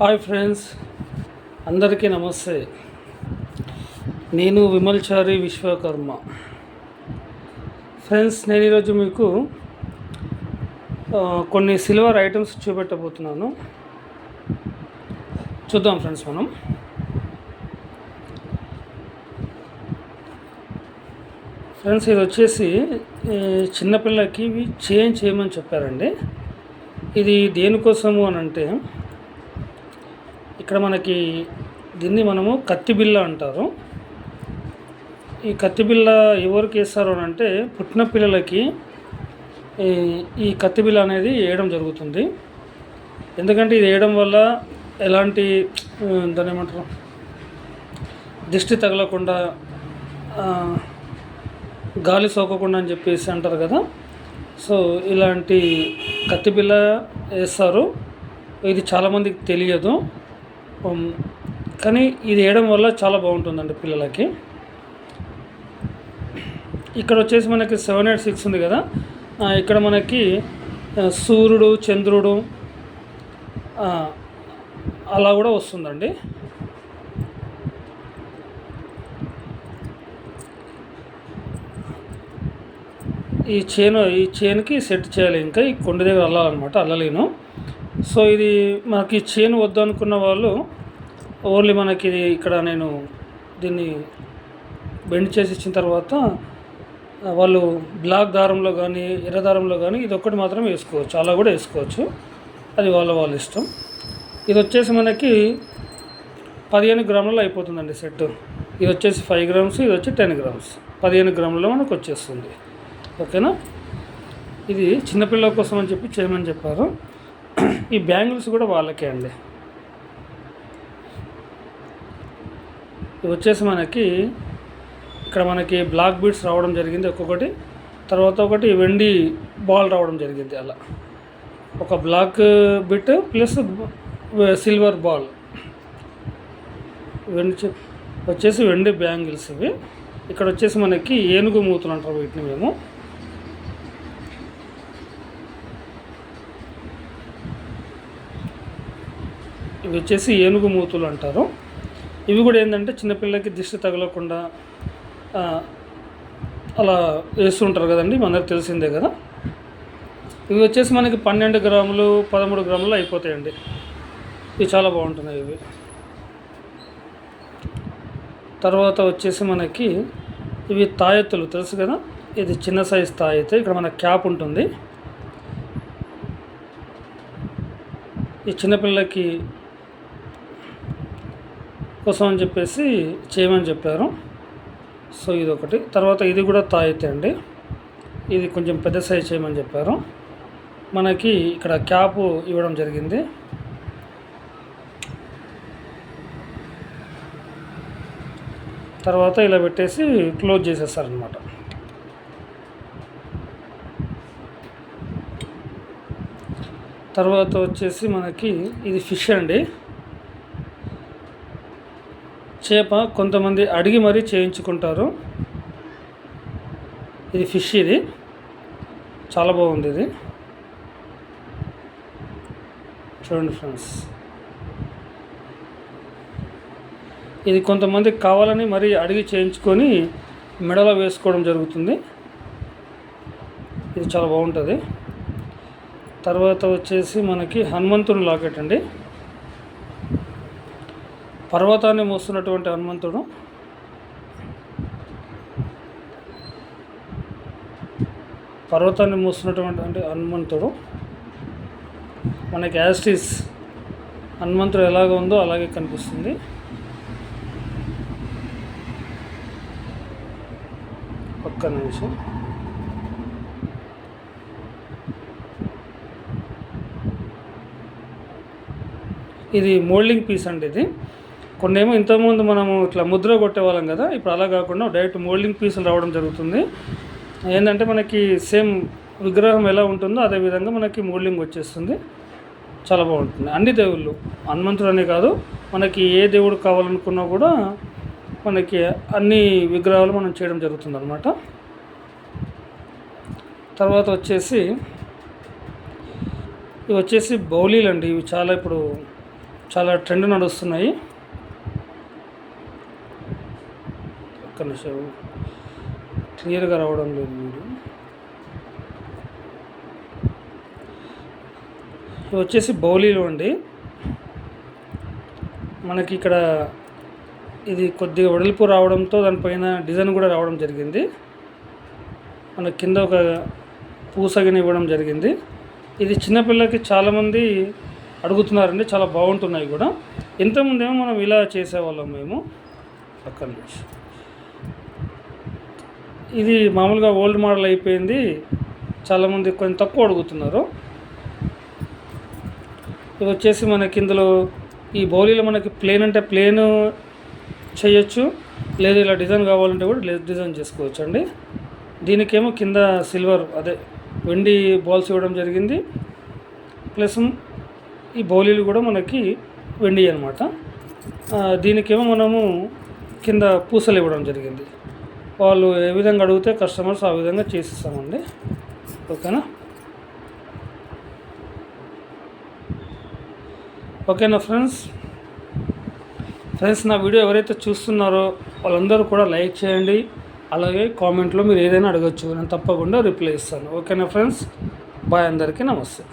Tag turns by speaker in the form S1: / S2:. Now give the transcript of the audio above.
S1: Hi friends అందరికీ నమస్తే. నేను విమల్చారి విశ్వకర్మ. ఫ్రెండ్స్ నేను ఈరోజు మీకు కొన్ని సిల్వర్ ఐటమ్స్ చూపెట్టబోతున్నాను. చూద్దాం ఫ్రెండ్స్ మనం. ఫ్రెండ్స్ ఇది వచ్చేసి చిన్నపిల్లకి చేంజ్ చేయమని చెప్పారండి. ఇది దేనికోసము అని అంటే ఇక్కడ మనకి దీన్ని మనము కత్తి బిల్ల అంటారు. ఈ కత్తి బిల్ల ఎవరికి వేస్తారు అని అంటే పుట్టిన పిల్లలకి ఈ- కత్తి బిల్ల అనేది వేయడం జరుగుతుంది. ఎందుకంటే ఇది వేయడం వల్ల ఎలాంటి దాని దాన్ని ఏమంటారు? దిష్టి తగలకుండా గాలి సోకకుండా అని చెప్పేసి అంటారు కదా. సో ఇలాంటి కత్తి బిల్ల వేస్తారు. ఇది చాలామందికి తెలియదు. Um, కానీ ఇది వేయడం వల్ల చాలా బాగుంటుందండి పిల్లలకి. ఇక్కడ వచ్చేసి మనకి సెవెన్ ఎయిట్ సిక్స్ ఉంది కదా. ఇక్కడ మనకి సూర్యుడు చంద్రుడు అలా కూడా వస్తుందండి. ఈ చేను ఈ చేనుకి సెట్ చేయాలి ఇంకా. ఈ కొండ దగ్గర అల్లాలన్నమాట అల్లలేను. సో ఇది మనకి చేను వద్దు అనుకున్న వాళ్ళు ఓన్లీ మనకి ఇది ఇక్కడ నేను దీన్ని బెండ్ చేసి ఇచ్చిన తర్వాత వాళ్ళు బ్లాక్ దారంలో కానీ ఎర్ర దారంలో కానీ ఇది ఒక్కటి మాత్రం వేసుకోవచ్చు. అలా కూడా వేసుకోవచ్చు. అది వాళ్ళ వాళ్ళ ఇష్టం. ఇది వచ్చేసి మనకి పదిహేను గ్రాములలో అయిపోతుందండి సెట్. ఇది వచ్చేసి ఫైవ్ గ్రామ్స్ ఇది వచ్చి టెన్ గ్రామ్స్. పదిహేను గ్రాములలో మనకు వచ్చేస్తుంది. ఓకేనా? ఇది చిన్నపిల్లల కోసం అని చెప్పి చేయమని చెప్పారు. ఈ బ్యాంగిల్స్ కూడా వాళ్ళకే అండి. వచ్చేసి మనకి ఇక్కడ మనకి బ్లాక్ బీడ్స్ రావడం జరిగింది ఒక్కొక్కటి తర్వాత ఒకటి వెండి బాల్ రావడం జరిగింది అలా. ఒక black bit plus silver ball. వెండి వచ్చేసి వెండి బ్యాంగిల్స్ ఇవి. ఇక్కడ వచ్చేసి మనకి ఏనుగు మూతులు అంటారు వీటిని మేము. ఇవి వచ్చేసి ఏనుగు మూతులు అంటారు. ఇవి కూడా ఏంటంటే చిన్నపిల్లలకి దిష్టి తగలకుండా అలా వేస్తుంటారు కదండి మనందరికి తెలిసిందే కదా. ఇవి వచ్చేసి మనకి పన్నెండు గ్రాములు పదమూడు గ్రాములు అయిపోతాయండి. ఇవి చాలా బాగుంటున్నాయి ఇవి. తర్వాత వచ్చేసి మనకి ఇవి తాయెత్తులు తెలుసు కదా? ఇది చిన్న సైజ్ తాయెత్తు. ఇక్కడ మన క్యాప్ ఉంటుంది. ఈ చిన్నపిల్లలకి కోసం అని చెప్పేసి చేయమని చెప్పారు. సో ఇది ఒకటి తర్వాత ఇది కూడా తాయితే అండి. ఇది కొంచెం పెద్ద సైజ్ చేయమని చెప్పారు. మనకి ఇక్కడ క్యాప్ ఇవ్వడం జరిగింది. తర్వాత ఇలా పెట్టేసి క్లోజ్ చేసేస్తారనమాట తర్వాత వచ్చేసి మనకి ఇది ఫిష్ అండి. చేప కొంతమంది అడిగి మరీ చేయించుకుంటారు. ఇది ఫిష్ ఇది. చాలా బాగుంది ఇది. చూడండి ఫ్రెండ్స్. ఇది కొంతమంది కావాలని మరీ అడిగి చేయించుకొని మెడలో వేసుకోవడం జరుగుతుంది. ఇది చాలా బాగుంటుంది. తర్వాత వచ్చేసి మనకి హనుమంతుని లాకెట్ అండి. పర్వతాన్ని మోస్తున్నటువంటి హనుమంతుడు. పర్వతాన్ని మోస్తున్నటువంటి అంటే హనుమంతుడు. మనకి యాస్టిస్ హనుమంతుడు ఎలాగ ఉందో అలాగే కనిపిస్తుంది. ఒక్క నిమిషం. ఇది మోల్డింగ్ పీస్ అండి ఇది. కొన్ని ఏమో ఇంతకుముందు మనము ఇట్లా ముద్ర కొట్టేవాళ్ళం కదా ఇప్పుడు అలా కాకుండా డైరెక్ట్ మోల్డింగ్ పీసులు రావడం జరుగుతుంది. ఏంటంటే మనకి సేమ్ విగ్రహం ఎలా ఉంటుందో అదే విధంగా మనకి మోల్డింగ్ వచ్చేస్తుంది. చాలా బాగుంటుంది. అన్ని దేవుళ్ళు హనుమంతుడు అనే కాదు మనకి ఏ దేవుడు కావాలనుకున్నా కూడా మనకి అన్ని విగ్రహాలు మనం చేయడం జరుగుతుంది అనమాట తర్వాత వచ్చేసి ఇవి వచ్చేసి బౌలీలు అండి. ఇవి చాలా ఇప్పుడు చాలా ట్రెండ్ నడుస్తున్నాయి. ఒక్క నిమిషం క్లియర్గా రావడం లేదు వీడియో వచ్చేసి బౌలీలు అండి. మనకి ఇక్కడ ఇది కొద్దిగా వెడల్పు రావడంతో దానిపైన డిజైన్ కూడా రావడం జరిగింది. మన కింద ఒక పూసగిని ఇవ్వడం జరిగింది. ఇది చిన్నపిల్లలకి చాలామంది అడుగుతున్నారండి. చాలా బాగుంటున్నాయి కూడా. ఇంతకుముందేమో మనం ఇలా చేసేవాళ్ళం మేము. పక్కన నుంచి ఇది మామూలుగా ఓల్డ్ మోడల్ అయిపోయింది. చాలామంది కొంచెం తక్కువ అడుగుతున్నారు. ఇది వచ్చేసి మనకి ఇందులో ఈ బౌలీలో మనకి ప్లేన్ అంటే ప్లేన్ చేయొచ్చు. లేదు ఇలా డిజైన్ కావాలంటే కూడా డిజైన్ చేసుకోవచ్చు అండి దీనికేమో కింద సిల్వర్ అదే వెండి బాల్స్ ఇవ్వడం జరిగింది. ప్లస్ ఈ బౌలీలు కూడా మనకి వెండి అనమాట దీనికేమో మనము కింద పూసలు ఇవ్వడం జరిగింది. వాళ్ళు ఏ విధంగా అడిగితే కస్టమర్స్ ఆ విధంగా చేసిస్తామండి. ఓకేనా? ఓకేనా ఫ్రెండ్స్ ఫ్రెండ్స్ నా వీడియో ఎవరైతే చూస్తున్నారో వాళ్ళందరూ కూడా లైక్ చేయండి. అలాగే కామెంట్లో మీరు ఏదైనా అడగచ్చు. నేను తప్పకుండా రిప్లై ఇస్తాను. ఓకేనా ఫ్రెండ్స్ బాయ్ అందరికీ నమస్తే.